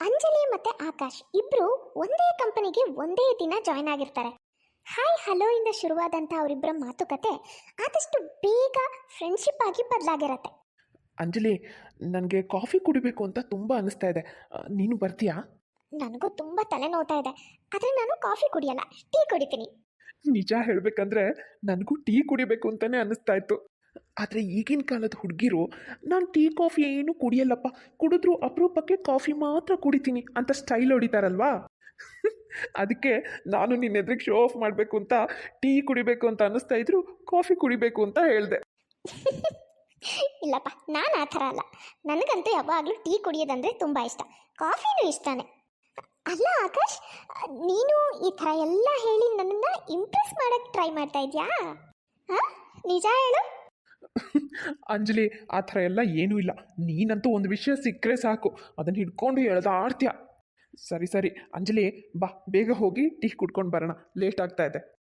ಅಂಜಲಿ ಮತ್ತೆ ಆಕಾಶ್ ಇಬ್ರು ಒಂದೇ ಕಂಪನಿಗೆ ಒಂದೇ ದಿನ ಜಾಯ್ನ್ ಆಗಿರ್ತಾರೆ. ಹಾಯ್ ಹಲೋ ಇಂದ ಶುರುವಾದಂಥ ಅವರಿಬ್ಬರ ಮಾತುಕತೆ ಆದಷ್ಟು ಬೇಗ ಫ್ರೆಂಡ್ಶಿಪ್ ಆಗಿ ಬದಲಾಗಿರತ್ತೆ. ಅಂಜಲಿ ನನಗೆ ಕಾಫಿ ಕುಡಿಬೇಕು ಅಂತ ತುಂಬ ಅನಿಸ್ತಾ ಇದೆ. ನೀನು ಬರ್ತೀಯಾ? ನನಗೂ ತುಂಬ ತಲೆನೋವ್ತಾ ಇದೆ. ಆದರೆ ನಾನು ಕಾಫಿ ಕುಡಿಯಲ್ಲ ಟೀ ಕುಡಿತೀನಿ. ನಿಜ ಹೇಳಬೇಕಂದ್ರೆ ನನಗೂ ಟೀ ಕುಡಿಬೇಕು ಅಂತಾನೆ ಅನಿಸ್ತಾ ಇತ್ತು. ಆದರೆ ಈಗಿನ ಕಾಲದ ಹುಡುಗಿರು, ನಾನು ಟೀ, ಕಾಫಿ ಏನು ಕುಡಿಯಲ್ಲಪ್ಪ. ಕುಡಿದ್ರು ಅಪರೂಪಕ್ಕೆ ಕಾಫಿ ಮಾತ್ರ ಕುಡಿತೀನಿ ಅಂತ ಸ್ಟೈಲ್ ಹೊಡಿತಾರಲ್ವಾ? ಅದಕ್ಕೆ ನಾನು ನಿನ್ನ ಎದುರಿಗೆ ಶೋ ಆಫ್ ಮಾಡಬೇಕು ಅಂತ, ಟೀ ಕುಡಿಬೇಕು ಅಂತ ಅನ್ನಿಸ್ತಾ ಇದ್ರು, ಕಾಫಿ ಕುಡಿಬೇಕು ಅಂತ ಹೇಳಿದೆ. ಇಲ್ಲಪ್ಪ, ನಾನು ಆ ಥರ ಅಲ್ಲ. ನನಗಂತೂ ಯಾವಾಗಲೂ ಟೀ ಕುಡಿಯೋದಂದ್ರೆ ತುಂಬ ಇಷ್ಟ. ಕಾಫಿನೂ ಇಷ್ಟನೇ. ಅಲ್ಲ ಆಕಾಶ್, ನೀನು ಈ ಥರ ಎಲ್ಲ ಹೇಳಿ ನನ್ನನ್ನು ಇಂಪ್ರೆಸ್ ಮಾಡೋಕ್ಕೆ ಟ್ರೈ ಮಾಡ್ತಾ ಇದೆಯಾ? ಹಾಂ? ನಿಜ ಹೇಳು. ಅಂಜಲಿ, ಆ ಥರ ಎಲ್ಲ ಏನೂ ಇಲ್ಲ. ನೀನಂತೂ ಒಂದು ವಿಷಯ ಸಿಕ್ಕರೆ ಸಾಕು. ಅದನ್ನು ಹಿಡ್ಕೊಂಡು ಎಳೆದಾಡ್ತೀಯ ಸರಿ ಸರಿ. ಅಂಜಲಿ, ಬಾ. ಬೇಗ ಹೋಗಿ ಟೀ ಕುಡ್ಕೊಂಡು ಬರೋಣ. ಲೇಟ್ ಆಗ್ತಾ ಇದೆ.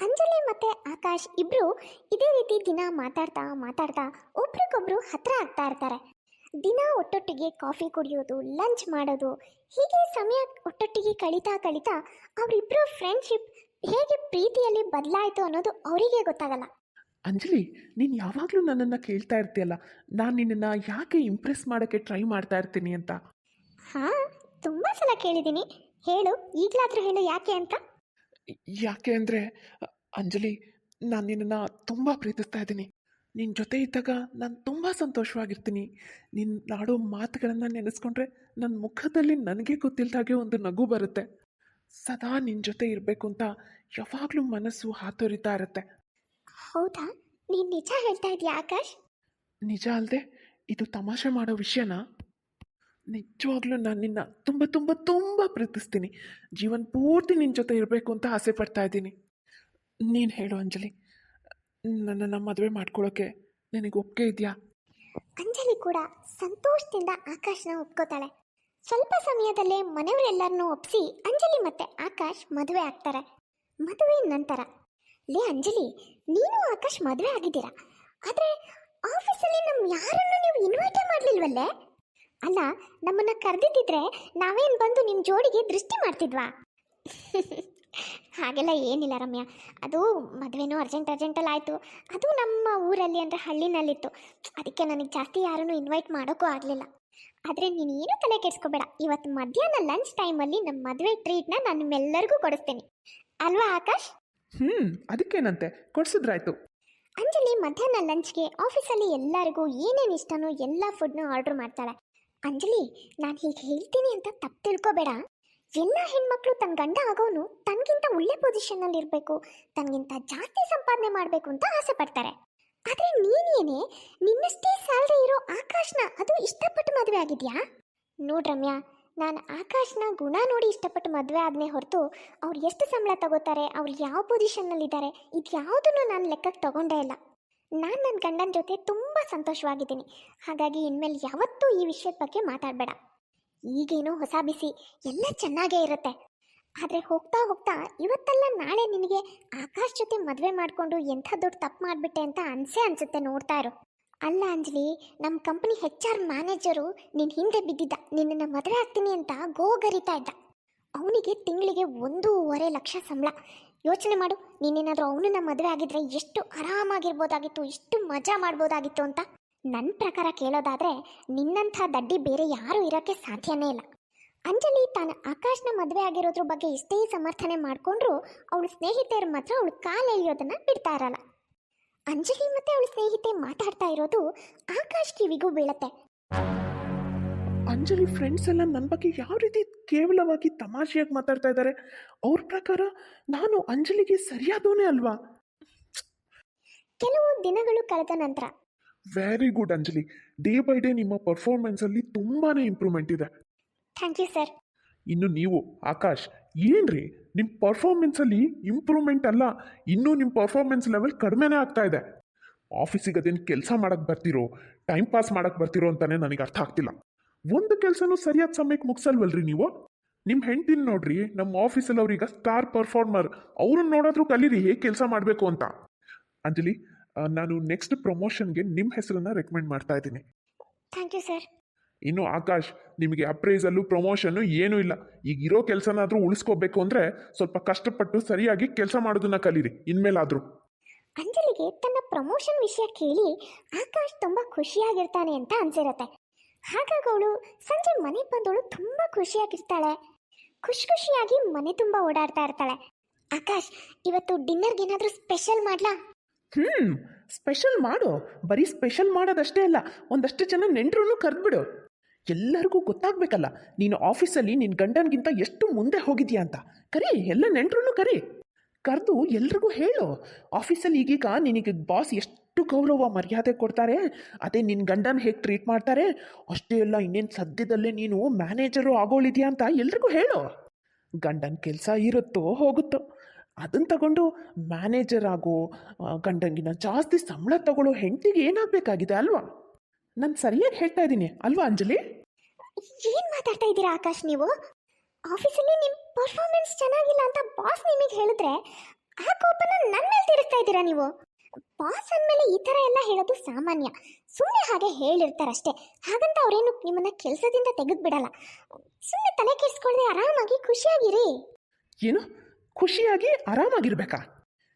ಅಂಜಲಿ ಮತ್ತೆ ಆಕಾಶ್ ಇಬ್ರು ಇದೇ ರೀತಿ ದಿನ ಮಾತಾಡ್ತಾ ಮಾತಾಡ್ತಾ ಒಬ್ರಿಗೊಬ್ರು ಹತ್ರ ಆಗ್ತಾ ಇರ್ತಾರೆ. ದಿನ ಒಟ್ಟೊಟ್ಟಿಗೆ ಕಾಫಿ ಕುಡಿಯೋದು, ಲಂಚ್ ಮಾಡೋದು, ಹೀಗೆ ಸಮಯ ಒಟ್ಟೊಟ್ಟಿಗೆ ಕಳೀತಾ ಕಳೀತಾ ಅವರಿಬ್ಬರು ಫ್ರೆಂಡ್ಶಿಪ್ ಹೇಗೆ ಪ್ರೀತಿಯಲ್ಲಿ ಬದಲಾಯಿತು ಅನ್ನೋದು ಅವರಿಗೆ ಗೊತ್ತಾಗಲ್ಲ. ಅಂಜಲಿ ನೀನು ಯಾವಾಗಲೂ ನನ್ನನ್ನು ಕೇಳ್ತಾ ಇರ್ತೀಯಲ್ಲ ನಾನು ನಿನ್ನನ್ನು ಯಾಕೆ ಇಂಪ್ರೆಸ್ ಮಾಡೋಕ್ಕೆ ಟ್ರೈ ಮಾಡ್ತಾ ಇರ್ತೀನಿ ಅಂತ? ಹಾಂ ತುಂಬ ಸಲ ಕೇಳಿದ್ದೀನಿ. ಹೇಳು ಈಗಲಾದರೂ ಹೇಳು ಯಾಕೆ ಅಂತ. ಯಾಕೆ ಅಂದರೆ ಅಂಜಲಿ ನಾನು ನಿನ್ನನ್ನು ತುಂಬ ಪ್ರೀತಿಸ್ತಾ ಇದ್ದೀನಿ. ನಿನ್ನ ಜೊತೆ ಇದ್ದಾಗ ನಾನು ತುಂಬ ಸಂತೋಷವಾಗಿರ್ತೀನಿ. ನಿನ್ನ ಆಡೋ ಮಾತುಗಳನ್ನು ನೆನೆಸ್ಕೊಂಡ್ರೆ ನನ್ನ ಮುಖದಲ್ಲಿ ನನಗೆ ಗೊತ್ತಿಲ್ಲದಾಗೆ ಒಂದು ನಗು ಬರುತ್ತೆ. ಸದಾ ನಿನ್ನ ಜೊತೆ ಇರಬೇಕು ಅಂತ ಯಾವಾಗಲೂ ಮನಸ್ಸು ಹಾತೊರಿತಾ ಇರುತ್ತೆ. ಹೌದಾ? ನೀನು ನಿಜ ಹೇಳ್ತಾ ಇದೀಯ ಆಕಾಶ್? ನಿಜ ಅಲ್ಲದೆ ಇದು ತಮಾಷೆ ಮಾಡೋ ವಿಷಯನಾ? ನಿಜವಾಗ್ಲೂ ನಾನು ನಿನ್ನ ತುಂಬ ತುಂಬ ತುಂಬ ಪ್ರೀತಿಸ್ತೀನಿ. ಜೀವನ ಪೂರ್ತಿ ನಿನ್ನ ಜೊತೆ ಇರಬೇಕು ಅಂತ ಆಸೆ ಪಡ್ತಾ ಇದ್ದೀನಿ. ನೀನು ಹೇಳು ಅಂಜಲಿ. ನನ್ನನ್ನು ಮದುವೆ ಮಾಡ್ಕೊಳ್ಳೋಕೆ ನಿನಗೆ ಒಪ್ಪಿಗೆ ಇದೆಯಾ? ಅಂಜಲಿ ಕೂಡ ಸಂತೋಷದಿಂದ ಆಕಾಶ್ನ ಒಪ್ಕೋತಾಳೆ. ಸ್ವಲ್ಪ ಸಮಯದಲ್ಲೇ ಮನೆಯವರೆಲ್ಲರನ್ನೂ ಒಪ್ಸಿ ಅಂಜಲಿ ಮತ್ತೆ ಆಕಾಶ್ ಮದುವೆ ಆಗ್ತಾರೆ. ಮದುವೆ ನಂತರ ಲೇ ಅಂಜಲಿ ನೀನು ಆಕಾಶ್ ಮದುವೆ ಆಗಿದ್ದೀರಾ? ಆದರೆ ಆಫೀಸಲ್ಲಿ ನಮ್ಮ ಯಾರನ್ನು ನೀವು ಇನ್ವೈಟೇ ಮಾಡಲಿಲ್ವಲ್ಲೇ? ಅಲ್ಲ, ನಮ್ಮನ್ನ ಕರೆದಿದ್ದಿದ್ರೆ ನಾವೇನು ಬಂದು ನಿಮ್ಮ ಜೋಡಿಗೆ ದೃಷ್ಟಿ ಮಾಡ್ತಿದ್ವಾ? ಹಾಗೆಲ್ಲ ಏನಿಲ್ಲ ರಮ್ಯಾ. ಅದು ಮದುವೆನೂ ಅರ್ಜೆಂಟ್ ಅರ್ಜೆಂಟಲ್ಲಿ ಆಯಿತು. ಅದು ನಮ್ಮ ಊರಲ್ಲಿ ಅಂದರೆ ಹಳ್ಳಿನಲ್ಲಿತ್ತು. ಅದಕ್ಕೆ ನನಗೆ ಜಾಸ್ತಿ ಯಾರನ್ನು ಇನ್ವೈಟ್ ಮಾಡೋಕ್ಕೂ ಆಗಲಿಲ್ಲ. ಆದರೆ ನೀನು ಏನು ತಲೆ ಕೆಡಿಸ್ಕೋಬೇಡ. ಇವತ್ತು ಮಧ್ಯಾಹ್ನ ಲಂಚ್ ಟೈಮಲ್ಲಿ ನಮ್ಮ ಮದುವೆ ಟ್ರೀಟ್ನ ನಾನು ನಿಮ್ಮೆಲ್ಲರಿಗೂ ಕೊಡಿಸ್ತೀನಿ. ಅಲ್ವಾ ಆಕಾಶ್? ಹ್ಞೂ ಅದಕ್ಕೇನಂತೆ? ಕೊಡ್ಸಿದ್ರಾಯ್ತು. ಅಂಜಲಿ ಮಧ್ಯಾಹ್ನ ಲಂಚ್ಗೆ ಆಫೀಸಲ್ಲಿ ಎಲ್ಲರಿಗೂ ಏನೇನು ಇಷ್ಟನೋ ಎಲ್ಲ ಫುಡ್ನು ಆರ್ಡರ್ ಮಾಡ್ತಾಳೆ. ಅಂಜಲಿ, ನಾನು ಹೀಗೆ ಹೇಳ್ತೀನಿ ಅಂತ ತಪ್ಪು ತಿಳ್ಕೊಬೇಡ. ಎಲ್ಲ ಹೆಣ್ಮಕ್ಳು ತನ್ನ ಗಂಡ ಆಗೋನು ತನಗಿಂತ ಒಳ್ಳೆ ಪೊಸಿಷನ್ನಲ್ಲಿ ಇರಬೇಕು, ತನಗಿಂತ ಜಾಸ್ತಿ ಸಂಪಾದನೆ ಮಾಡಬೇಕು ಅಂತ ಆಸೆ ಪಡ್ತಾರೆ. ಆದರೆ ನೀನೇನೇ, ನಿನ್ನಷ್ಟೇ ಸ್ಯಾಲ್ರಿ ಇರೋ ಆಕಾಶ್ನ ಅದು ಇಷ್ಟಪಟ್ಟು ಮದುವೆ ಆಗಿದ್ಯಾ? ನೋಡ್ ರಮ್ಯಾ ನಾನು ಆಕಾಶ್ನ ಗುಣ ನೋಡಿ ಇಷ್ಟಪಟ್ಟು ಮದುವೆ ಆದನೆ ಹೊರತು ಅವ್ರು ಎಷ್ಟು ಸಂಬಳ ತಗೋತಾರೆ, ಅವ್ರು ಯಾವ ಪೊಸಿಷನ್ನಲ್ಲಿದ್ದಾರೆ ಇದು ಯಾವುದನ್ನು ನಾನು ಲೆಕ್ಕಕ್ಕೆ ತಗೊಂಡೇ ಇಲ್ಲ. ನಾನು ನನ್ನ ಗಂಡನ ಜೊತೆ ತುಂಬ ಸಂತೋಷವಾಗಿದ್ದೀನಿ. ಹಾಗಾಗಿ ಇನ್ಮೇಲೆ ಯಾವತ್ತೂ ಈ ವಿಷಯದ ಬಗ್ಗೆ ಮಾತಾಡಬೇಡ. ಈಗೇನೋ ಹೊಸ ಬಿಸಿ, ಎಲ್ಲ ಚೆನ್ನಾಗೇ ಇರುತ್ತೆ. ಆದರೆ ಹೋಗ್ತಾ ಹೋಗ್ತಾ ಇವತ್ತಲ್ಲ ನಾಳೆ ನಿನಗೆ ಆಕಾಶ್ ಜೊತೆ ಮದುವೆ ಮಾಡಿಕೊಂಡು ಎಂಥ ದೊಡ್ಡ ತಪ್ಪು ಮಾಡಿಬಿಟ್ಟೆ ಅಂತ ಅನಿಸೇ ಅನ್ಸುತ್ತೆ ನೋಡ್ತಾ ಇರು. ಅಲ್ಲ ಅಂಜಲಿ ನಮ್ಮ ಕಂಪನಿ ಹೆಚ್ ಆರ್ ಮ್ಯಾನೇಜರು ನಿನ್ನ ಹಿಂದೆ ಬಿದ್ದಿದ್ದ. ನಿನ್ನನ್ನು ಮದುವೆ ಆಗ್ತೀನಿ ಅಂತ ಗೋಗರಿತಾ ಇದ್ದ. ಅವನಿಗೆ ತಿಂಗಳಿಗೆ ಒಂದೂವರೆ ಲಕ್ಷ ಸಂಬಳ. ಯೋಚನೆ ಮಾಡು, ನೀನೇನಾದರೂ ಅವನನ್ನ ಮದುವೆ ಆಗಿದ್ರೆ ಎಷ್ಟು ಆರಾಮಾಗಿರ್ಬೋದಾಗಿತ್ತು ಎಷ್ಟು ಮಜಾ ಮಾಡ್ಬೋದಾಗಿತ್ತು ಅಂತ. ನನ್ನ ಪ್ರಕಾರ ಕೇಳೋದಾದರೆ, ನಿನ್ನಂಥ ದಡ್ಡಿ ಬೇರೆ ಯಾರೂ ಇರೋಕ್ಕೆ ಸಾಧ್ಯನೇ ಇಲ್ಲ. ಅಂಜಲಿ ತಾನು ಆಕಾಶ್ನ ಮದುವೆ ಆಗಿರೋದ್ರ ಬಗ್ಗೆ ಎಷ್ಟೇ ಸಮರ್ಥನೆ ಮಾಡಿಕೊಂಡ್ರು, ಅವಳು ಸ್ನೇಹಿತೆಯರು ಮಾತ್ರ ಅವಳು ಕಾಲು ಎಳೆಯೋದನ್ನು ಬಿಡ್ತಾ ಇರಲ್ಲ. ಅಂಜಲಿ ಮತ್ತೆ ಅವಳ ಸ್ನೇಹಿತೆ ಮಾತಾಡ್ತಾ ಇರೋದು ಆಕಾಶ್ ಕಿವಿಗೂ ಬೀಳತ್ತೆ. ಅಂಜಲಿ ಫ್ರೆಂಡ್ಸ್ ಎಲ್ಲ ನನ್ನ ಬಗ್ಗೆ ಯಾವ ರೀತಿ ಕೇವಲವಾಗಿ ತಮಾಷೆಯಾಗಿ ಮಾತಾಡ್ತಾ ಇದ್ದಾರೆ ಅವ್ರ ಪ್ರಕಾರ ನಾನು ಅಂಜಲಿಗೆ ಸರಿಯಾದೋನೇ ಅಲ್ವಾ? ಕೆಲವು ದಿನಗಳು ಕಳೆದ ನಂತರ. Very good Anjali. Day by day ನಿಮ್ಮ ಪರ್ಫಾರ್ಮೆನ್ಸಲ್ಲಿ ತುಂಬಾನೇ ಇಂಪ್ರೂವ್ಮೆಂಟ್ ಇದೆ. ಥ್ಯಾಂಕ್ ಯು ಸರ್ ಇನ್ನು ನೀವು ಆಕಾಶ್ ಏನ್ರಿ? ನಿಮ್ಮ ಪರ್ಫಾರ್ಮೆನ್ಸಲ್ಲಿ ಇಂಪ್ರೂವ್ಮೆಂಟ್ ಅಲ್ಲ, ಇನ್ನೂ ನಿಮ್ಮ ಪರ್ಫಾರ್ಮೆನ್ಸ್ ಲೆವೆಲ್ ಕಡಿಮೆನೇ ಆಗ್ತಾ ಇದೆ. ಆಫೀಸಿಗೆ ಅದೇನು ಕೆಲಸ ಮಾಡಕ್ಕೆ ಬರ್ತಿರೋ ಟೈಮ್ ಪಾಸ್ ಮಾಡಕ್ಕೆ ಬರ್ತಿರೋ ಅಂತಾನೆ ನನಗೆ ಅರ್ಥ ಆಗ್ತಿಲ್ಲ. ಒಂದು ಕೆಲಸನೂ ಸರಿಯಾದ ಸಮಯಕ್ಕೆ ಮುಗಿಸಲ್ವಲ್ರಿ ನೀವು? ನಿಮ್ಮ ಹೆಂಡ್ತಿನ ನೋಡ್ರಿ ನಮ್ಮ ಆಫೀಸಲ್ಲಿ ಅವ್ರೀಗ ಸ್ಟಾರ್ ಪರ್ಫಾರ್ಮರ್ ಅವ್ರನ್ನ ನೋಡೋದ್ರೂ ಕಲೀರಿ, ಹೇಗೆ ಕೆಲಸ ಮಾಡಬೇಕು ಅಂತ. ಅಂಜಲಿ ನಾನು ನೆಕ್ಸ್ಟ್ ಪ್ರಮೋಷನ್ಗೆ ನಿಮ್ಮ ಹೆಸರನ್ನ ರೆಕಮೆಂಡ್ ಮಾಡ್ತಾ ಇದ್ದೀನಿ. ಥ್ಯಾಂಕ್ ಯು ಸರ್ ಇನ್ನು ಆಕಾಶ್ ನಿಮಗೆ ಅಪ್ರೈಸಲ್ಲೂ ಪ್ರಮೋಷನ್ನು ಏನೂ ಇಲ್ಲ. ಈಗ ಇರೋ ಕೆಲಸನಾದರೂ ಉಳಿಸ್ಕೋಬೇಕು ಅಂದರೆ ಸ್ವಲ್ಪ ಕಷ್ಟಪಟ್ಟು ಸರಿಯಾಗಿ ಕೆಲಸ ಮಾಡೋದನ್ನ ಕಲೀರಿ ಇನ್ಮೇಲಾದರೂ. ಅಂಜಲಿಗೆ ತನ್ನ ಪ್ರಮೋಷನ್ ವಿಷಯ ಕೇಳಿ ಆಕಾಶ್ ತುಂಬಾ ಖುಷಿಯಾಗಿರ್ತಾನೆ ಅಂತ ಅನ್ಸಿರತ್ತೆ. ಹಾಗಾಗಿ ಅವಳು ಸಂಜೆ ಮನೆಗೆ ಬಂದವಳು ತುಂಬಾ ಖುಷಿಯಾಗಿರ್ತಾಳೆ. ಖುಷಿ ಖುಷಿಯಾಗಿ ಮನೆ ತುಂಬಾ ಓಡಾಡ್ತಾ ಇರ್ತಾಳೆ. ಆಕಾಶ್ ಇವತ್ತು ಡಿನ್ನರ್ಗೆ ಏನಾದರೂ ಸ್ಪೆಷಲ್ ಮಾಡ್ಲಾ? ಹ್ಮ್ ಸ್ಪೆಷಲ್ ಮಾಡು. ಬರೀ ಸ್ಪೆಷಲ್ ಮಾಡೋದಷ್ಟೇ ಅಲ್ಲ ಒಂದಷ್ಟು ಜನ ನೆಂಟರನ್ನು ಕರೆದ್ಬಿಡು. ಎಲ್ಲರಿಗೂ ಗೊತ್ತಾಗಬೇಕಲ್ಲ. ನೀನು ಆಫೀಸಲ್ಲಿ ನಿನ್ನ ಗಂಡನಿಗಿಂತ ಎಷ್ಟು ಮುಂದೆ ಹೋಗಿದ್ಯಾ ಅಂತ. ಕರಿ, ಎಲ್ಲ ನೆಂಟ್ರೂ ಕರಿ. ಕರೆದು ಎಲ್ರಿಗೂ ಹೇಳು. ಆಫೀಸಲ್ಲಿ ಈಗೀಗ ನಿನಗೆ ಬಾಸ್ ಎಷ್ಟು ಗೌರವ, ಮರ್ಯಾದೆ ಕೊಡ್ತಾರೆ, ಅದೇ ನಿನ್ನ ಗಂಡನ ಹೇಗೆ ಟ್ರೀಟ್ ಮಾಡ್ತಾರೆ, ಅಷ್ಟೇ ಎಲ್ಲ ಇನ್ನೇನು ಸದ್ಯದಲ್ಲೇ ನೀನು ಮ್ಯಾನೇಜರು ಆಗೋಳಿದ್ಯಾ ಅಂತ ಎಲ್ರಿಗೂ ಹೇಳು. ಗಂಡನ ಕೆಲಸ ಇರುತ್ತೋ ಹೋಗುತ್ತೋ ಅದನ್ನು ತಗೊಂಡು ಮ್ಯಾನೇಜರ್ ಆಗೋ ಗಂಡನಗಿನ ಜಾಸ್ತಿ ಸಂಬಳ ತಗೊಳ್ಳೋ ಹೆಂಡತಿಗೆ ಏನಾಗಬೇಕಾಗಿದೆ ಅಲ್ವಾ? ನಾನು ಸರಿಯಾಗಿ ಹೇಳ್ತಾ ಇದ್ದೀನಿ ಅಲ್ವಾ ಅಂಜಲಿ? ಏನ್ ಮಾತಾಡ್ತಾ ಇದ್ದೀರಾ ಆಕಾಶ್ ನೀವು? ಆಫೀಸಲ್ಲಿ ನಿಮ್ ಪರ್ಫಾರ್ಮೆನ್ಸ್ ಚೆನ್ನಾಗಿಲ್ಲ ಅಂತ ಬಾಸ್ ನಿಮಗೆ ಹೇಳಿದ್ರೆ ಆ ಕೋಪನ ನನ್ನ ಮೇಲೆ ತೀರಿಸ್ತಾ ಇದ್ದೀರಾ ನೀವು? ಬಾಸ್ ಅಂದಮೇಲೆ ಈ ಥರ ಎಲ್ಲ ಹೇಳೋದು ಸಾಮಾನ್ಯ. ಸುಮ್ಮನೆ ಹಾಗೆ ಹೇಳಿರ್ತಾರಷ್ಟೇ. ಹಾಗಂತ ಅವರೇನು ನಿಮ್ಮನ್ನ ಕೆಲಸದಿಂದ ತೆಗೆದು ಬಿಡಲ್ಲ ಸುಮ್ಮನೆ ತಲೆ ಕೆಡಿಸ್ಕೊಳ್ಳದೆ ಆರಾಮಾಗಿ ಖುಷಿಯಾಗಿರಿ. ಏನು? ಖುಷಿಯಾಗಿ ಆರಾಮಾಗಿರ್ಬೇಕಾ?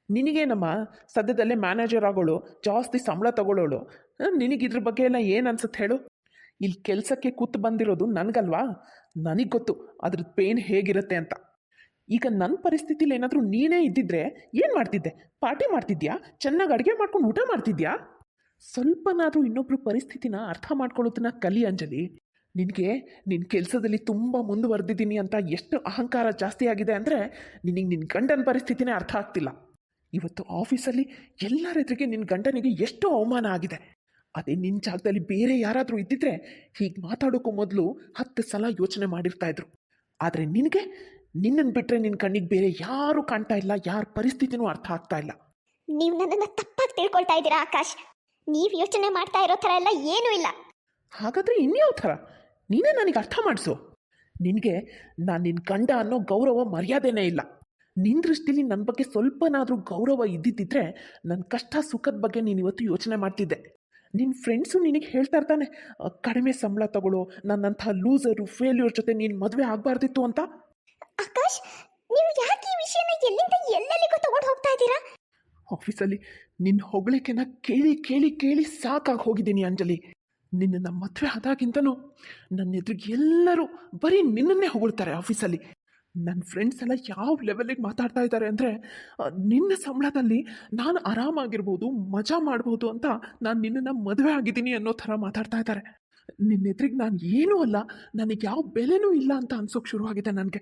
ನಿನಗೇನಮ್ಮ ಸದ್ಯದಲ್ಲೇ ಮ್ಯಾನೇಜರ್ ಆಗೋಳು ಜಾಸ್ತಿ ಸಂಬಳ ತಗೊಳ್ಳೋಳು ನಿನಗೆ ಇದ್ರ ಬಗ್ಗೆ ಎಲ್ಲ ಏನು ಅನ್ಸುತ್ತೆ ಹೇಳು? ಇಲ್ಲಿ ಕೆಲಸಕ್ಕೆ ಕೂತು ಬಂದಿರೋದು ನನಗಲ್ವಾ? ನನಗೆ ಗೊತ್ತು ಅದ್ರದ್ದು ಪೇನ್ ಹೇಗಿರುತ್ತೆ ಅಂತ. ಈಗ ನನ್ನ ಪರಿಸ್ಥಿತಿಲಿ ಏನಾದರೂ ನೀನೇ ಇದ್ದಿದ್ರೆ ಏನು ಮಾಡ್ತಿದ್ದೆ? ಪಾರ್ಟಿ ಮಾಡ್ತಿದ್ಯಾ? ಚೆನ್ನಾಗಿ ಅಡುಗೆ ಮಾಡ್ಕೊಂಡು ಊಟ ಮಾಡ್ತಿದ್ಯಾ? ಸ್ವಲ್ಪನಾದರೂ ಇನ್ನೊಬ್ರ ಪರಿಸ್ಥಿತಿನ ಅರ್ಥ ಮಾಡ್ಕೊಳ್ಳೋದನ್ನ ಕಲಿ, ಅಂಜಲಿ. ನಿನಗೆ ನಿನ್ನ ಕೆಲಸದಲ್ಲಿ ತುಂಬ ಮುಂದುವರೆದಿದ್ದೀನಿ ಅಂತ ಎಷ್ಟು ಅಹಂಕಾರ ಜಾಸ್ತಿ ಆಗಿದೆ ಅಂದರೆ ನಿನಗೆ ನಿನ್ನ ಗಂಡನ ಪರಿಸ್ಥಿತಿನೇ ಅರ್ಥ ಆಗ್ತಿಲ್ಲ. ಇವತ್ತು ಆಫೀಸಲ್ಲಿ ಎಲ್ಲರ ಎದುರಿಗೆ ನಿನ್ನ ಗಂಡನಿಗೆ ಎಷ್ಟು ಅವಮಾನ ಆಗಿದೆ? ಅದೇ ನಿನ್ನ ಜಾಗದಲ್ಲಿ ಬೇರೆ ಯಾರಾದರೂ ಇದ್ದಿದ್ರೆ ಹೀಗೆ ಮಾತಾಡೋಕ್ಕೂ ಮೊದಲು ಹತ್ತು ಸಲ ಯೋಚನೆ ಮಾಡಿರ್ತಾ ಇದ್ರು. ಆದರೆ ನಿನಗೆ ನಿನ್ನನ್ನು ಬಿಟ್ಟರೆ ನಿನ್ನ ಕಣ್ಣಿಗೆ ಬೇರೆ ಯಾರೂ ಕಾಣ್ತಾ ಇಲ್ಲ ಯಾರ ಪರಿಸ್ಥಿತಿನೂ ಅರ್ಥ ಆಗ್ತಾ ಇಲ್ಲ. ನೀವು ನನ್ನನ್ನು ತಪ್ಪಾಗಿ ತಿಳ್ಕೊಳ್ತಾ ಇದ್ದೀರಾ ಆಕಾಶ್? ನೀವು ಯೋಚನೆ ಮಾಡ್ತಾ ಇರೋ ಥರ ಎಲ್ಲ ಏನೂ ಇಲ್ಲ. ಹಾಗಾದರೆ ಇನ್ಯಾವ ಥರ? ನೀನೇ ನನಗೆ ಅರ್ಥ ಮಾಡಿಸು. ನಿನಗೆ ನಾನು ನಿನ್ನ ಗಂಡ ಅನ್ನೋ ಗೌರವ ಮರ್ಯಾದೆನೇ ಇಲ್ಲ. ನಿನ್ನ ದೃಷ್ಟಿಲಿ ನನ್ನ ಬಗ್ಗೆ ಸ್ವಲ್ಪನಾದರೂ ಗೌರವ ಇದ್ದಿದ್ದಿದ್ರೆ ನನ್ನ ಕಷ್ಟ ಸುಖದ ಬಗ್ಗೆ ನೀನು ಇವತ್ತು ಯೋಚನೆ ಮಾಡ್ತಿದ್ದೆ. ನಿನ್ನ ಫ್ರೆಂಡ್ಸು ನಿನಗೆ ಹೇಳ್ತಾ ಇರ್ತಾನೆ "ಅ, ಕಡಿಮೆ ಸಂಬಳ ತಗೊಳ್ಳೋ ನನ್ನಂಥ ಲೂಸರು ಫೇಲ್ಯೂರ್ ಜೊತೆ ನೀನು ಮದುವೆ ಆಗಬಾರ್ದಿತ್ತು ಅಂತ. ಆಕಾಶ್ ನೀವು ಯಾಕೆ ಈ ವಿಷಯನ ಎಲ್ಲಿಂದ ಎಲ್ಲೆಲ್ಲಿಗೂ ತಗೊಂಡು ಹೋಗ್ತಾ ಇದ್ದೀರಾ? ಆಫೀಸಲ್ಲಿ ನಿನ್ನ ಹೊಗಳಿಕೆನ ಕೇಳಿ ಕೇಳಿ ಕೇಳಿ ಸಾಕಾಗಿ ಹೋಗಿದ್ದೀನಿ ಅಂಜಲಿ. ನಿನ್ನನ್ನು ಮದುವೆ ಆದಾಗಿಂತನೂ ನನ್ನ ಎದುರಿಗೆ ಎಲ್ಲರೂ ಬರೀ ನಿನ್ನನ್ನೇ ಹೊಗಳ್ತಾರೆ ಆಫೀಸಲ್ಲಿ. ನನ್ನ ಫ್ರೆಂಡ್ಸ್ ಎಲ್ಲ ಯಾವ ಲೆವೆಲಿಗೆ ಮಾತಾಡ್ತಾ ಇದ್ದಾರೆ ಅಂದರೆ ನಿನ್ನ ಸಂಬಳದಲ್ಲಿ ನಾನು ಆರಾಮಾಗಿರ್ಬೋದು ಮಜಾ ಮಾಡ್ಬೋದು ಅಂತ ನಾನು ನಿನ್ನನ್ನು ಮದುವೆ ಆಗಿದ್ದೀನಿ ಅನ್ನೋ ಥರ ಮಾತಾಡ್ತಾ ಇದ್ದಾರೆ ನಿನ್ನ ಎದುರಿಗೆ ನಾನು ಏನೂ ಅಲ್ಲ ನನಗೆ ಯಾವ ಬೆಲೆನೂ ಇಲ್ಲ ಅಂತ ಅನ್ಸೋಕೆ ಶುರುವಾಗಿದೆ ನನಗೆ.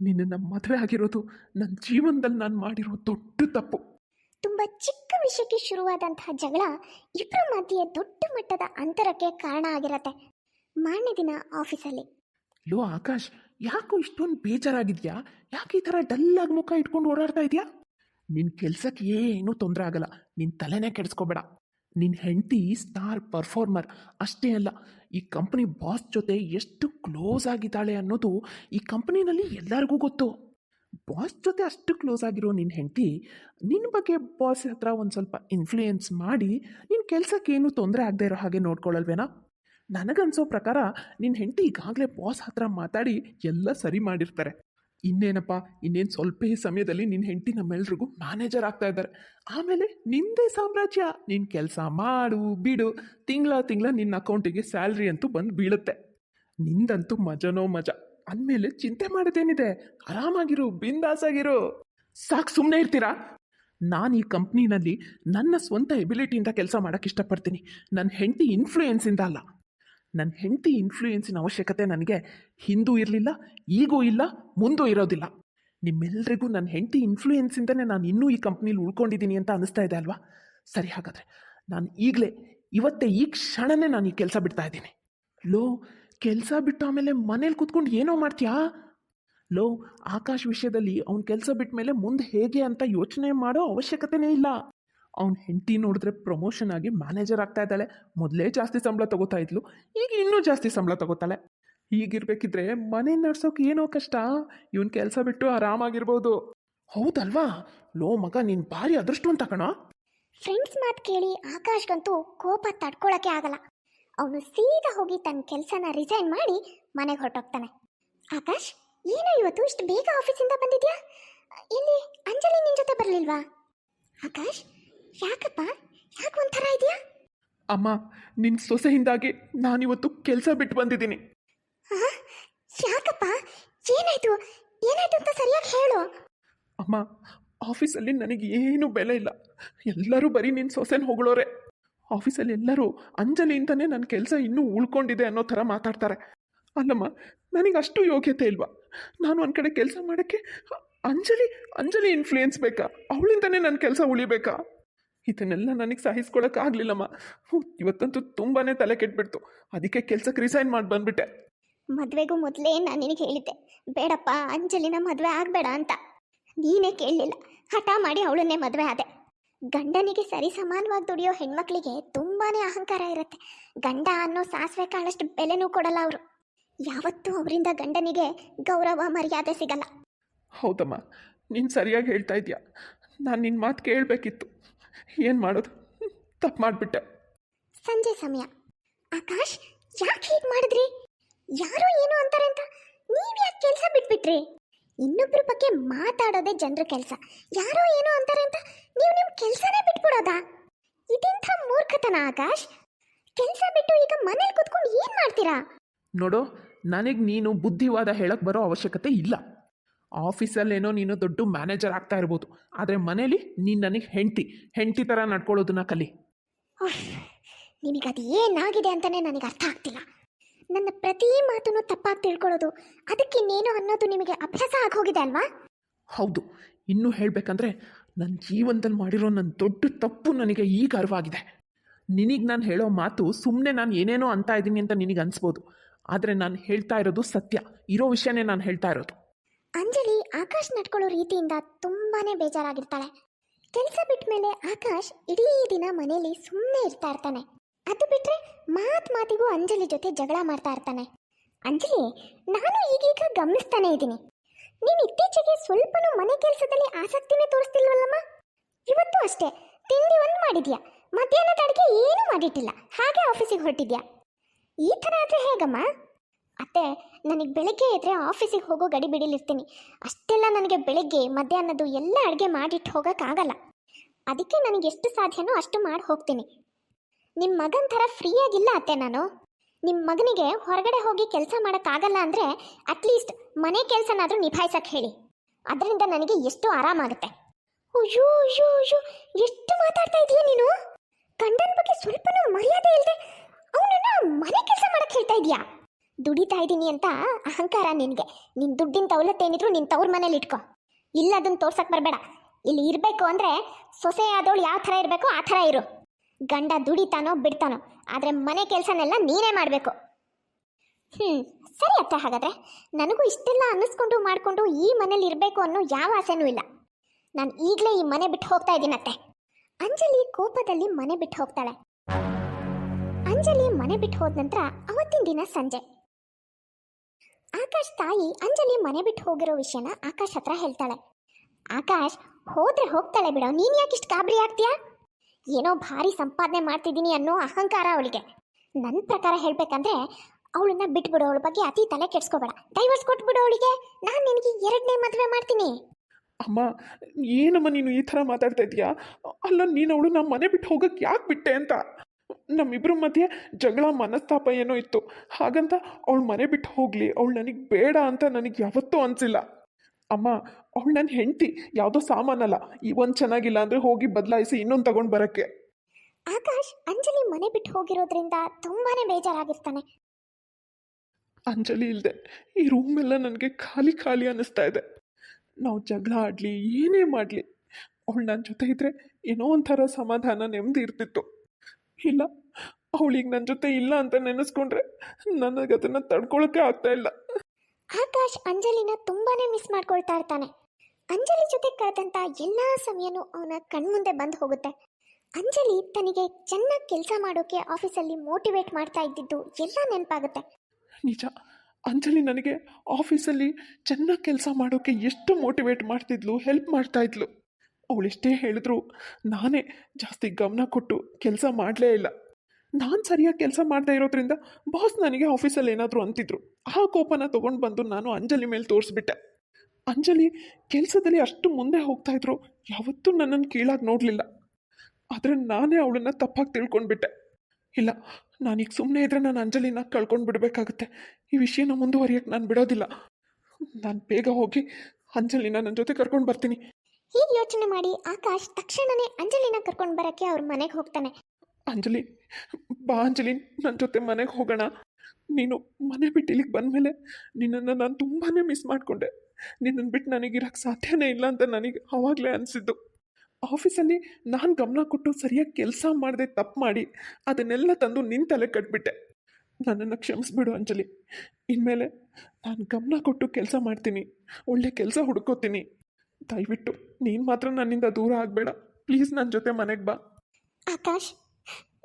ನಿನ್ನನ್ನು ಮದುವೆ ಆಗಿರೋದು ನನ್ನ ಜೀವನದಲ್ಲಿ ನಾನು ಮಾಡಿರೋ ದೊಡ್ಡ ತಪ್ಪು. ತುಂಬ ಚಿಕ್ಕ ವಿಷಯಕ್ಕೆ ಶುರುವಾದಂತಹ ಜಗಳ ಇಬ್ಬರ ಮಧ್ಯೆ ದೊಡ್ಡ ಮಟ್ಟದ ಅಂತರಕ್ಕೆ ಕಾರಣ ಆಗಿರತ್ತೆ. ಮಾರನೇ ದಿನ ಆಫೀಸಲ್ಲಿ ಲೋ ಆಕಾಶ್ ಯಾಕೋ ಇಷ್ಟೊಂದು ಬೇಜಾರಾಗಿದ್ಯಾ? ಯಾಕೆ ಈ ಥರ ಡಲ್ಲಾಗಿ ಮುಖ ಇಟ್ಕೊಂಡು ಓಡಾಡ್ತಾ ಇದೆಯಾ? ನಿನ್ನ ಕೆಲ್ಸಕ್ಕೆ ಏನೂ ತೊಂದರೆ ಆಗಲ್ಲ. ನಿನ್ನ ತಲೆನೇ ಕೆಡಿಸ್ಕೋಬೇಡ. ನಿನ್ನ ಹೆಂಡತಿ ಸ್ಟಾರ್ ಪರ್ಫಾರ್ಮರ್ ಅಷ್ಟೇ ಅಲ್ಲ, ಈ ಕಂಪ್ನಿ ಬಾಸ್ ಜೊತೆ ಎಷ್ಟು ಕ್ಲೋಸ್ ಆಗಿದ್ದಾಳೆ ಅನ್ನೋದು ಈ ಕಂಪ್ನಿನಲ್ಲಿ ಎಲ್ಲರಿಗೂ ಗೊತ್ತು. ಬಾಸ್ ಜೊತೆ ಅಷ್ಟು ಕ್ಲೋಸ್ ಆಗಿರೋ ನಿನ್ನ ಹೆಂಡತಿ ನಿನ್ನ ಬಗ್ಗೆ ಬಾಸ್ ಹತ್ರ ಒಂದು ಸ್ವಲ್ಪ ಇನ್ಫ್ಲೂಯೆನ್ಸ್ ಮಾಡಿ ನಿನ್ನ ಕೆಲಸಕ್ಕೆ ಏನೂ ತೊಂದರೆ ಆಗದೆ ಇರೋ ಹಾಗೆ ನೋಡ್ಕೊಳ್ಳಲ್ವೇನಾ ನನಗನ್ಸೋ ಪ್ರಕಾರ ನಿನ್ನ ಹೆಂಡತಿ ಈಗಾಗಲೇ ಬಾಸ್ ಹತ್ರ ಮಾತಾಡಿ ಎಲ್ಲ ಸರಿ ಮಾಡಿರ್ತಾರೆ. ಇನ್ನೇನಪ್ಪ, ಇನ್ನೇನು ಸ್ವಲ್ಪ ಸಮಯದಲ್ಲಿ ನಿನ್ನ ಹೆಂಡತಿ ನಮ್ಮೆಲ್ರಿಗೂ ಮ್ಯಾನೇಜರ್ ಆಗ್ತಾ ಇದ್ದಾರೆ. ಆಮೇಲೆ ನಿಂದೇ ಸಾಮ್ರಾಜ್ಯ. ನಿನ್ನ ಕೆಲಸ ಮಾಡು, ಬಿಡು. ತಿಂಗಳ ತಿಂಗಳ ನಿನ್ನ ಅಕೌಂಟಿಗೆ ಸ್ಯಾಲ್ರಿ ಅಂತೂ ಬಂದು ಬೀಳುತ್ತೆ. ನಿಂದಂತೂ ಮಜನೋ ಮಜಾ. ಅಂದಮೇಲೆ ಚಿಂತೆ ಮಾಡೋದೇನಿದೆ? ಆರಾಮಾಗಿರು, ಬಿಂದಾಸಾಗಿರು. ಸಾಕು ಸುಮ್ಮನೆ ಇರ್ತೀರಾ? ನಾನು ಈ ಕಂಪ್ನಿನಲ್ಲಿ ನನ್ನ ಸ್ವಂತ ಎಬಿಲಿಟಿಯಿಂದ ಕೆಲಸ ಮಾಡೋಕ್ಕೆ ಇಷ್ಟಪಡ್ತೀನಿ. ನನ್ನ ಹೆಂಡತಿ ಇನ್ಫ್ಲೂಯೆನ್ಸಿಂದ ಅಲ್ಲ. ನನ್ನ ಹೆಂಡತಿ ಇನ್ಫ್ಲೂಯೆನ್ಸಿನ ಅವಶ್ಯಕತೆ ನನಗೆ ಹಿಂದೂ ಇರಲಿಲ್ಲ, ಈಗೂ ಇಲ್ಲ, ಮುಂದೂ ಇರೋದಿಲ್ಲ. ನಿಮ್ಮೆಲ್ಲರಿಗೂ ನನ್ನ ಹೆಂಡತಿ ಇನ್ಫ್ಲೂಯೆನ್ಸಿಂದನೇ ನಾನು ಇನ್ನೂ ಈ ಕಂಪ್ನೀಲಿ ಉಳ್ಕೊಂಡಿದ್ದೀನಿ ಅಂತ ಅನಿಸ್ತಾ ಇದೆ ಅಲ್ವಾ? ಸರಿ ಹಾಗಾದರೆ, ನಾನು ಈಗಲೇ, ಇವತ್ತೇ ಈ ಕ್ಷಣನೇ ನಾನು ಈ ಕೆಲಸ ಬಿಡ್ತಾ ಇದ್ದೀನಿ. ಲೋ, ಕೆಲಸ ಬಿಟ್ಟು ಆಮೇಲೆ ಮನೇಲಿ ಕೂತ್ಕೊಂಡು ಏನೋ ಮಾಡ್ತೀಯಾ? ಲೋ, ಆಕಾಶ್ ವಿಷಯದಲ್ಲಿ ಅವ್ನ ಕೆಲಸ ಬಿಟ್ಟ ಮೇಲೆ ಮುಂದೆ ಹೇಗೆ ಅಂತ ಯೋಚನೆ ಮಾಡೋ ಅವಶ್ಯಕತೆನೇ ಇಲ್ಲ. ಅವ್ನ ಹೆಂಡತಿ ನೋಡಿದ್ರೆ ಪ್ರಮೋಷನ್ ಆಗಿ ಮ್ಯಾನೇಜರ್ ಆಗ್ತಾ ಇದ್ದಾಳೆ. ಮೊದಲೇ ಜಾಸ್ತಿ ಸಂಬಳ ತಗೋತಾ ಇದ್ಲು, ಈಗ ಇನ್ನೂ ಜಾಸ್ತಿ ಸಂಬಳ ತಗೋತಾಳೆ. ಹೀಗಿರ್ಬೇಕಿದ್ರೆ ಮನೆ ನಡ್ಸೋಕೆ ಏನೋ ಕಷ್ಟ. ಇವನ್ ಕೆಲಸ ಬಿಟ್ಟು ಆರಾಮಾಗಿರ್ಬೋದು. ಹೌದಲ್ವಾ? ಲೋ ಮಗ, ನೀನು ಭಾರಿ ಅದೃಷ್ಟವಂತ ಕಣ. ಫ್ರೆಂಡ್ಸ್ ಮಾತು ಕೇಳಿ ಆಕಾಶ್ಗಂತೂ ಕೋಪ ತಡ್ಕೊಳಕ್ಕೆ ಆಗಲ್ಲ. ಅವನು ಸೀದಾ ಹೋಗಿ ತನ್ನ ಕೆಲಸನ ರಿಸೈನ್ ಮಾಡಿ ಮನೆಗೆ ಹೊರಟೋಗ್ತಾನೆ. ಆಕಾಶ್, ಏನು ಇವತ್ತು ಇಷ್ಟು ಬೇಗ ಆಫೀಸಿಂದ ಬಂದಿದ್ಯಾ? ಇಲ್ಲಿ ಅಂಜಲಿ ನಿನ್ ಜೊತೆ ಬರಲಿಲ್ವಾ? ಆಕಾಶ್ ಯಾಕಪ್ಪ? ಯಾಕೆ ಒಂಥರ ಇದೆಯಾ? ಅಮ್ಮ ನಿನ್ನ ಸೊಸೆಯಿಂದಾಗಿ ನಾನಿವತ್ತು ಕೆಲಸ ಬಿಟ್ಟು ಬಂದಿದ್ದೀನಿ. ಯಾಕಪ್ಪ? ಏನಾಯ್ತು? ಏನಾಯ್ತು ಅಂತ ಸರಿಯಾಗಿ ಹೇಳು. ಅಮ್ಮ ಆಫೀಸಲ್ಲಿ ನನಗೆ ಏನು ಬೆಲೆ ಇಲ್ಲ. ಎಲ್ಲರೂ ಬರೀ ನಿನ್ನ ಸೊಸೆನ ಹೊಗಳೋರೆ. ಆಫೀಸಲ್ಲಿ ಎಲ್ಲರೂ ಅಂಜಲಿ ಅಂತಲೇ ನನ್ನ ಕೆಲಸ ಇನ್ನೂ ಉಳ್ಕೊಂಡಿದೆ ಅನ್ನೋ ಥರ ಮಾತಾಡ್ತಾರೆ. ಅಲ್ಲಮ್ಮ ನನಗೆ ಅಷ್ಟು ಯೋಗ್ಯತೆ ಇಲ್ವಾ? ನಾನು ಒಂದು ಕಡೆ ಕೆಲಸ ಮಾಡೋಕ್ಕೆ ಅಂಜಲಿ ಅಂಜಲಿ ಇನ್ಫ್ಲೂಯೆನ್ಸ್ ಬೇಕಾ? ಅವಳಿಂದನೇ ನನ್ನ ಕೆಲಸ ಉಳಿಬೇಕಾ? ಇದನ್ನೆಲ್ಲ ನನಗೆ ಸಹಿಸ್ಕೊಳಕ್ಕಾಗಲಿಲ್ಲಮ್ಮ ಇವತ್ತಂತೂ ತುಂಬಾ ತಲೆ ಕೆಟ್ಬಿಡ್ತು. ಅದಕ್ಕೆ ಕೆಲ್ಸಕ್ಕೆ ರಿಸೈನ್ ಮಾಡಿ ಬಂದ್ಬಿಟ್ಟೆ. ಮದುವೆಗೂ ಮೊದಲೇ ನಾನು ನಿನಗೆ ಹೇಳಿದ್ದೆ. ಬೇಡಪ್ಪ ಅಂಜಲಿನ ಮದುವೆ ಆಗಬೇಡ ಅಂತ. ನೀನೇ ಕೇಳಲಿಲ್ಲ. ಹಠ ಮಾಡಿ ಅವಳನ್ನೇ ಮದುವೆ ಆದೆ. ಗಂಡನಿಗೆ ಸರಿ ಸಮಾನವಾಗಿ ದುಡಿಯೋ ಹೆಣ್ಮಕ್ಳಿಗೆ ತುಂಬಾನೇ ಅಹಂಕಾರ ಇರುತ್ತೆ. ಗಂಡ ಅನ್ನೋ ಸಾಸಿವೆ ಕಾಳಷ್ಟು ಬೆಲೆನೂ ಕೊಡಲ್ಲ ಅವರು. ಯಾವತ್ತೂ ಅವರಿಂದ ಗಂಡನಿಗೆ ಗೌರವ ಮರ್ಯಾದೆ ಸಿಗಲ್ಲ. ಹೌದಮ್ಮ. ನೀನು ಸರಿಯಾಗಿ ಹೇಳ್ತಾ ಇದೀಯ? ನಾನು ನಿನ್ನ ಮಾತು ಕೇಳಬೇಕಿತ್ತು. ಏನು ಮಾಡೋದು? ತಪ್ಪು ಮಾಡಿಬಿಟ್ಟೆ. ಸಂಜೆ ಸಮಯ. ಆಕಾಶ್ ಯಾಕೆ ಹೀಗೆ ಮಾಡಿದ್ರಿ? ಯಾರು ಏನು ಅಂತಾರೆ ಅಂತ ನೀವು ಯಾಕೆ ಕೆಲಸ ಬಿಟ್ಬಿಟ್ರಿ? ಇನ್ನೊಬ್ಬರ ಬಗ್ಗೆ ಮಾತಾಡೋದೇ ಜನರ ಕೆಲಸ. ಯಾರೋ ಏನು ಅಂತಾರೆ ಅಂತ ನೀವು ನಿಮ್ಮ ಕೆಲಸನೇ ಬಿಟ್ಬಿಡೋದಾ? ಇದೆಂಥ ಮೂರ್ಖತನ ಆಕಾಶ್? ಕೆಲಸ ಬಿಟ್ಟು ಈಗ ಮನೇಲಿ ಕೂತ್ಕೊಂಡು ಏನು ಮಾಡ್ತೀರಾ? ನೋಡು ನನಗೆ ನೀನು ಬುದ್ಧಿವಾದ ಹೇಳಕ್ಕೆ ಬರೋ ಅವಶ್ಯಕತೆ ಇಲ್ಲ. ಆಫೀಸಲ್ಲೇನೋ ನೀನು ದೊಡ್ಡ ಮ್ಯಾನೇಜರ್ ಆಗ್ತಾ ಇರ್ಬೋದು. ಆದರೆ ಮನೇಲಿ ನೀನು ನನಗೆ ಹೆಂಡತಿ. ಹೆಂಡ್ತಿ ಥರ ನಡ್ಕೊಳ್ಳೋದನ್ನ ಕಲಿ. ನಿಮಗದು ಏನಾಗಿದೆ ಅಂತಲೇ ನನಗೆ ಅರ್ಥ ಆಗ್ತಿಲ್ಲ. ನನ್ನ ಪ್ರತಿ ಮಾತನ್ನು ತಪ್ಪಾಗಿ ತಿಳ್ಕೊಳ್ಳೋದು ಅದಕ್ಕಿನ್ನೇನು ಅನ್ನೋದು ನಿಮಗೆ ಅಭ್ಯಾಸ ಆಗೋಗಿದೆ ಅಲ್ವಾ? ಹೌದು. ಇನ್ನೂ ಹೇಳಬೇಕಂದ್ರೆ ನನ್ನ ಜೀವನದಲ್ಲಿ ಮಾಡಿರೋ ನನ್ನ ದೊಡ್ಡ ತಪ್ಪು ನನಗೆ ಈಗ ಅರಿವಾಗಿದೆ. ನಿನಗೆ ನಾನು ಹೇಳೋ ಮಾತು ಸುಮ್ಮನೆ ನಾನು ಏನೇನೋ ಅಂತ ಇದ್ದೀನಿ ಅಂತ ನಿನಗೆ ಅನಿಸ್ಬೋದು. ಆದರೆ ನಾನು ಹೇಳ್ತಾ ಇರೋದು ಸತ್ಯ. ಇರೋ ವಿಷಯನೇ ನಾನು ಹೇಳ್ತಾ ಇರೋದು. ಅಂಜಲಿ ಆಕಾಶ್ ನಡ್ಕೊಳ್ಳೋ ರೀತಿಯಿಂದ ತುಂಬಾನೇ ಬೇಜಾರಾಗಿರ್ತಾಳೆ. ಕೆಲಸ ಬಿಟ್ಟ ಮೇಲೆ ಆಕಾಶ್ ಇಡೀ ದಿನ ಮನೆಯಲ್ಲಿ ಸುಮ್ಮನೆ ಇರ್ತಾ ಇರ್ತಾನೆ. ಅದು ಬಿಟ್ರೆ ಮಾತ್ ಮಾತಿಗೂ ಅಂಜಲಿ ಜೊತೆ ಜಗಳ ಮಾಡ್ತಾ ಇರ್ತಾನೆ. ಅಂಜಲಿ, ನಾನು ಈಗೀಗ ಗಮನಿಸ್ತಾನೆ ಇದ್ದೀನಿ. ನೀನು ಇತ್ತೀಚೆಗೆ ಸ್ವಲ್ಪನೂ ಮನೆ ಕೆಲಸದಲ್ಲಿ ಆಸಕ್ತಿನೇ ತೋರಿಸ್ತಿಲ್ವಲ್ಲಮ್ಮ? ಇವತ್ತು ಅಷ್ಟೇ, ತಿಂಡಿ ಒಂದು ಮಾಡಿದ್ಯಾ? ಮಧ್ಯಾಹ್ನದ ಅಡುಗೆ ಏನೂ ಮಾಡಿಟ್ಟಿಲ್ಲ, ಹಾಗೆ ಆಫೀಸಿಗೆ ಹೊರಟಿದ್ಯಾ? ಈ ಥರ ಆದರೆ ಹೇಗಮ್ಮ? ಅತ್ತೆ, ನನಗೆ ಬೆಳಗ್ಗೆ ಇದ್ರೆ ಆಫೀಸಿಗೆ ಹೋಗೋ ಗಡಿ ಬಿಡಿಲಿರ್ತೀನಿ. ಅಷ್ಟೆಲ್ಲ ನನಗೆ ಬೆಳಗ್ಗೆ ಮಧ್ಯಾಹ್ನದ್ದು ಎಲ್ಲ ಅಡುಗೆ ಮಾಡಿಟ್ಟು ಹೋಗೋಕ್ಕಾಗಲ್ಲ ಅದಕ್ಕೆ ನನಗೆ ಎಷ್ಟು ಸಾಧ್ಯನೋ ಅಷ್ಟು ಮಾಡಿ ಹೋಗ್ತೀನಿ. ನಿಮ್ಮ ಮಗನ ಥರ ಫ್ರೀಯಾಗಿಲ್ಲ ಅತ್ತೆ ನಾನು. ನಿಮ್ಮ ಮಗನಿಗೆ ಹೊರಗಡೆ ಹೋಗಿ ಕೆಲಸ ಮಾಡೋಕ್ಕಾಗಲ್ಲ ಅಂದರೆ ಅಟ್ಲೀಸ್ಟ್ ಮನೆ ಕೆಲಸನಾದರೂ ನಿಭಾಯಿಸಕ್ಕೆ ಹೇಳಿ. ಅದರಿಂದ ನನಗೆ ಎಷ್ಟು ಆರಾಮಾಗುತ್ತೆ. ಅಯ್ಯೋ ಅಯ್ಯೋ ಅಯ್ಯೋ, ಎಷ್ಟು ಮಾತಾಡ್ತಾ ಇದೀಯ ನೀನು ಗಂಡನ ಬಗ್ಗೆ ಸ್ವಲ್ಪನೂ ಮರ್ಯಾದೆ ಇಲ್ಲದೆ ಅವನನ್ನ ಮನೆ ಕೆಲಸ ಮಾಡಕ್ಕೆ ಹೇಳ್ತಾ ಇದೀಯಾ ದುಡಿತಾ ಇದ್ದೀನಿ ಅಂತ ಅಹಂಕಾರ ನಿನಗೆ. ನಿನ್ನ ದುಡ್ಡಿನ ತವಲತ್ತೇನಿದ್ರು ನಿನ್ನ ತವ್ರ ಮನೇಲಿ ಇಟ್ಕೋ. ಇಲ್ಲ ಅದನ್ನ ತೋರ್ಸಕ್ ಬರಬೇಡ. ಇಲ್ಲಿ ಇರಬೇಕು ಅಂದರೆ ಸೊಸೆ ಆದವಳು ಯಾವ ಥರ ಇರಬೇಕು ಆ ಥರ ಇರು. ಗಂಡ ದುಡಿತಾನೋ ಬಿಡ್ತಾನೋ, ಆದರೆ ಮನೆ ಕೆಲಸನೆಲ್ಲ ನೀನೇ ಮಾಡಬೇಕು. ಹ್ಞೂ ಸರಿ ಅತ್ತ ಹಾಗಾದ್ರೆ. ನನಗೂ ಇಷ್ಟೆಲ್ಲ ಅನ್ನಿಸ್ಕೊಂಡು ಮಾಡಿಕೊಂಡು ಈ ಮನೇಲಿ ಇರಬೇಕು ಅನ್ನೋ ಯಾವ ಆಸೆನೂ ಇಲ್ಲ. ನಾನು ಈಗಲೇ ಈ ಮನೆ ಬಿಟ್ಟು ಹೋಗ್ತಾ ಇದ್ದೀನತ್ತೆ ಅಂಜಲಿ ಕೋಪದಲ್ಲಿ ಮನೆ ಬಿಟ್ಟು ಹೋಗ್ತಾಳೆ. ಅಂಜಲಿ ಮನೆ ಬಿಟ್ಟು ಹೋದ ನಂತರ ಅವತ್ತಿನ ದಿನ ಸಂಜೆ. ಆಕಾಶ್ ತಾಯಿ ಅಂಜಲಿ ಮನೆ ಬಿಟ್ಟು ಹೋಗಿರೋ ವಿಷಯನ ಆಕಾಶ್ ಹತ್ರ ಹೇಳ್ತಾಳೆ. ಆಕಾಶ್, ಹೋದ್ರೆ ಹೋಗ್ತಾಳೆ ಬಿಡೋ. ನೀನ್ ಯಾಕೆ ಇಷ್ಟು ಗಾಬರಿ ಆಗ್ತೀಯಾ? ಏನೋ ಭಾರಿ ಸಂಪಾದನೆ ಮಾಡ್ತಿದ್ದೀನಿ ಅನ್ನೋ ಅಹಂಕಾರ ಅವಳಿಗೆ. ನನ್ನ ಪ್ರಕಾರ ಹೇಳ್ಬೇಕಂದ್ರೆ ಅವಳನ್ನ ಬಿಟ್ಬಿಡು. ಅವಳ ಬಗ್ಗೆ ಅತಿ ತಲೆ ಕೆಡ್ಸ್ಕೋಬೇಡ. ಡೈವರ್ಸ್ ಕೊಟ್ಬಿಡು ಅವಳಿಗೆ. ನಾನು ನಿನಗೆ ಎರಡನೇ ಮದುವೆ ಮಾಡ್ತೀನಿ. ಅಮ್ಮ, ಏನಮ್ಮ ನೀನು ಈ ಥರ ಮಾತಾಡ್ತಾ ಇದೀಯಾ? ಅಲ್ಲ, ನೀನು ಅವಳು ನಮ್ಮ ಮನೆ ಬಿಟ್ಟು ಹೋಗಕ್ಕೆ ಯಾಕೆ ಬಿಟ್ಟೆ ಅಂತ? ನಮ್ಮಿಬ್ಬರ ಮಧ್ಯೆ ಜಗಳ ಮನಸ್ತಾಪ ಏನೋ ಇತ್ತು. ಹಾಗಂತ ಅವಳು ಮನೆ ಬಿಟ್ಟು ಹೋಗಲಿ ಅವಳು ನನಗೆ ಬೇಡ ಅಂತ ನನಗೆ ಯಾವತ್ತೂ ಅನಿಸಿಲ್ಲ. ಅಮ್ಮ ಅವಳು ನನ್ನ ಹೆಂಡತಿ ಯಾವುದೋ ಸಾಮಾನಲ್ಲ ಈ ಒಂದು ಚೆನ್ನಾಗಿಲ್ಲ ಅಂದರೆ ಹೋಗಿ ಬದಲಾಯಿಸಿ ಇನ್ನೊಂದು ತಗೊಂಡು ಬರೋಕ್ಕೆ. ಆಕಾಶ್ ಅಂಜಲಿ ಮನೆ ಬಿಟ್ಟು ಹೋಗಿರೋದ್ರಿಂದ ತುಂಬಾನೇ ಬೇಜಾರಾಗಿರ್ತಾನೆ. ಅಂಜಲಿ ಇಲ್ಲದೆ ಈ ರೂಮೆಲ್ಲ ನನಗೆ ಖಾಲಿ ಖಾಲಿ ಅನ್ನಿಸ್ತಾ ಇದೆ. ನಾವು ಜಗಳ ಆಡಲಿ ಏನೇ ಮಾಡಲಿ. ಅವಳು ನನ್ನ ಜೊತೆ ಇದ್ದರೆ ಏನೋ ಒಂಥರ ಸಮಾಧಾನ ನೆಮ್ಮದಿ ಇರ್ತಿತ್ತು. ಇಲ್ಲ ಅವಳಿಗೆ ನನ್ನ ಜೊತೆ ಇಲ್ಲ ಅಂತ ನೆನೆಸ್ಕೊಂಡ್ರೆ ನನಗೆ ಅದನ್ನು ತಡ್ಕೊಳಕ್ಕೆ ಆಗ್ತಾ ಇಲ್ಲ. ಆಕಾಶ್ ಅಂಜಲಿನ ತುಂಬಾನೇ ಮಿಸ್ ಮಾಡ್ಕೊಳ್ತಾ ಇರ್ತಾನೆ. ಅಂಜಲಿ ಜೊತೆ ಕಳೆದಂತ ಎಲ್ಲಾ ಸಮಯನೂ ಅವನ ಕಣ್ಮುಂದೆ ಬಂದು ಹೋಗುತ್ತೆ. ಅಂಜಲಿ ತನಗೆ ಚೆನ್ನಾಗಿ ಕೆಲಸ ಮಾಡೋಕೆ ಆಫೀಸಲ್ಲಿ ಮೋಟಿವೇಟ್ ಮಾಡ್ತಾ ಇದ್ದಿದ್ದು ಎಲ್ಲ ನೆನಪಾಗುತ್ತೆ. ನಿಜ ಅಂಜಲಿ ನನಗೆ ಆಫೀಸಲ್ಲಿ ಚೆನ್ನಾಗಿ ಕೆಲಸ ಮಾಡೋಕ್ಕೆ ಎಷ್ಟು ಮೋಟಿವೇಟ್ ಮಾಡ್ತಿದ್ಲು ಹೆಲ್ಪ್ ಮಾಡ್ತಾ ಇದ್ಲು. ಅವಳೆಷ್ಟೇ ಹೇಳಿದ್ರು ನಾನೇ ಜಾಸ್ತಿ ಗಮನ ಕೊಟ್ಟು ಕೆಲಸ ಮಾಡಲೇ ಇಲ್ಲ. ನಾನು ಸರಿಯಾಗಿ ಕೆಲಸ ಮಾಡದೇ ಇರೋದ್ರಿಂದ ಬಾಸ್ ನನಗೆ ಆಫೀಸಲ್ಲಿ ಏನಾದರೂ ಅಂತಿದ್ರು. ಆ ಕೋಪನ ತೊಗೊಂಡು ಬಂದು ನಾನು ಅಂಜಲಿ ಮೇಲೆ ತೋರಿಸ್ಬಿಟ್ಟೆ. ಅಂಜಲಿ ಕೆಲಸದಲ್ಲಿ ಅಷ್ಟು ಮುಂದೆ ಹೋಗ್ತಾಯಿದ್ರು ಯಾವತ್ತೂ ನನ್ನನ್ನು ಕೀಳಾಗಿ ನೋಡಲಿಲ್ಲ. ಆದರೆ ನಾನೇ ಅವಳನ್ನು ತಪ್ಪಾಗಿ ತಿಳ್ಕೊಂಡ್ಬಿಟ್ಟೆ. ಇಲ್ಲ, ನಾನೀಗ ಸುಮ್ಮನೆ ಇದ್ರೆ ನಾನು ಅಂಜಲಿನ ಕಳ್ಕೊಂಡು ಬಿಡಬೇಕಾಗುತ್ತೆ. ಈ ವಿಷಯನ ಮುಂದುವರಿಯೋಕ್ಕೆ ನಾನು ಬಿಡೋದಿಲ್ಲ. ನಾನು ಬೇಗ ಹೋಗಿ ಅಂಜಲಿನ ನನ್ನ ಜೊತೆ ಕರ್ಕೊಂಡು ಬರ್ತೀನಿ. ಹೀಗೆ ಯೋಚನೆ ಮಾಡಿ ಆಕಾಶ್ ತಕ್ಷಣನೇ ಅಂಜಲಿನ ಕರ್ಕೊಂಡು ಬರಕ್ಕೆ ಅವ್ರ ಮನೆಗೆ ಹೋಗ್ತಾನೆ. ಅಂಜಲಿ, ಬಾ ಅಂಜಲಿ ನನ್ನ ಜೊತೆ ಮನೆಗೆ ಹೋಗೋಣ. ನೀನು ಮನೆ ಬಿಟ್ಟು ಇಲ್ಲಿಗೆ ಬಂದಮೇಲೆ ನಿನ್ನನ್ನು ನಾನು ತುಂಬಾ ಮಿಸ್ ಮಾಡಿಕೊಂಡೆ. ನಿನ್ನನ್ನು ಬಿಟ್ಟು ನನಗಿರೋಕ್ಕೆ ಸಾಧ್ಯನೇ ಇಲ್ಲ ಅಂತ ನನಗೆ ಆವಾಗಲೇ ಅನಿಸಿದ್ದು. ಆಫೀಸಲ್ಲಿ ನಾನು ಗಮನ ಕೊಟ್ಟು ಸರಿಯಾಗಿ ಕೆಲಸ ಮಾಡದೆ ತಪ್ಪು ಮಾಡಿ ಅದನ್ನೆಲ್ಲ ತಂದು ನಿನ್ನ ತಲೆ ಕಟ್ಬಿಟ್ಟೆ. ನನ್ನನ್ನು ಕ್ಷಮಿಸ್ಬಿಡು ಅಂಜಲಿ. ಇನ್ಮೇಲೆ ನಾನು ಗಮನ ಕೊಟ್ಟು ಕೆಲಸ ಮಾಡ್ತೀನಿ. ಒಳ್ಳೆ ಕೆಲಸ ಹುಡ್ಕೋತೀನಿ. ದಯವಿಟ್ಟು ನೀನು ಮಾತ್ರ ನನ್ನಿಂದ ದೂರ ಆಗಬೇಡ. ಪ್ಲೀಸ್ ನನ್ನ ಜೊತೆ ಮನೆಗೆ ಬಾ. ಆಕಾಶ್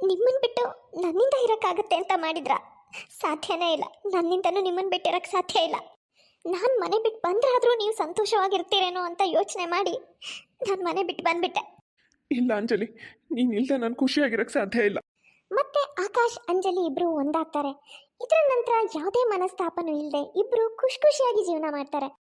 ನಿಮ್ಮನ್ನು ಬಿಟ್ಟು ನನ್ನಿಂದ ಇರೋಕ್ಕಾಗತ್ತೆ ಅಂತ ಮಾಡಿದ್ರ? ಸಾಧ್ಯನೇ ಇಲ್ಲ. ನನ್ನಿಂದನೂ ನಿಮ್ಮನ್ನು ಬಿಟ್ಟಿರೋಕ್ಕೆ ಸಾಧ್ಯ ಇಲ್ಲ. ನಾನು ಮನೆ ಬಿಟ್ಟು ಬಂದ್ರಾದರೂ ನೀವು ಸಂತೋಷವಾಗಿರ್ತೀರೇನೋ ಅಂತ ಯೋಚನೆ ಮಾಡಿ ನಾನು ಮನೆ ಬಿಟ್ಟು ಬಂದ್ಬಿಟ್ಟೆ. ಇಲ್ಲ ಅಂಜಲಿ ನೀನು ಇಲ್ಲದೆ ನಾನು ಖುಷಿಯಾಗಿರೋಕ್ಕೆ ಸಾಧ್ಯ ಇಲ್ಲ. ಮತ್ತೆ ಆಕಾಶ್ ಅಂಜಲಿ ಇಬ್ರು ಒಂದಾಗ್ತಾರೆ. ಇದರ ನಂತರ ಯಾವುದೇ ಮನಸ್ತಾಪನೂ ಇಲ್ಲದೆ ಇಬ್ರು ಖುಷಿ ಖುಷಿಯಾಗಿ ಜೀವನ ಮಾಡ್ತಾರೆ.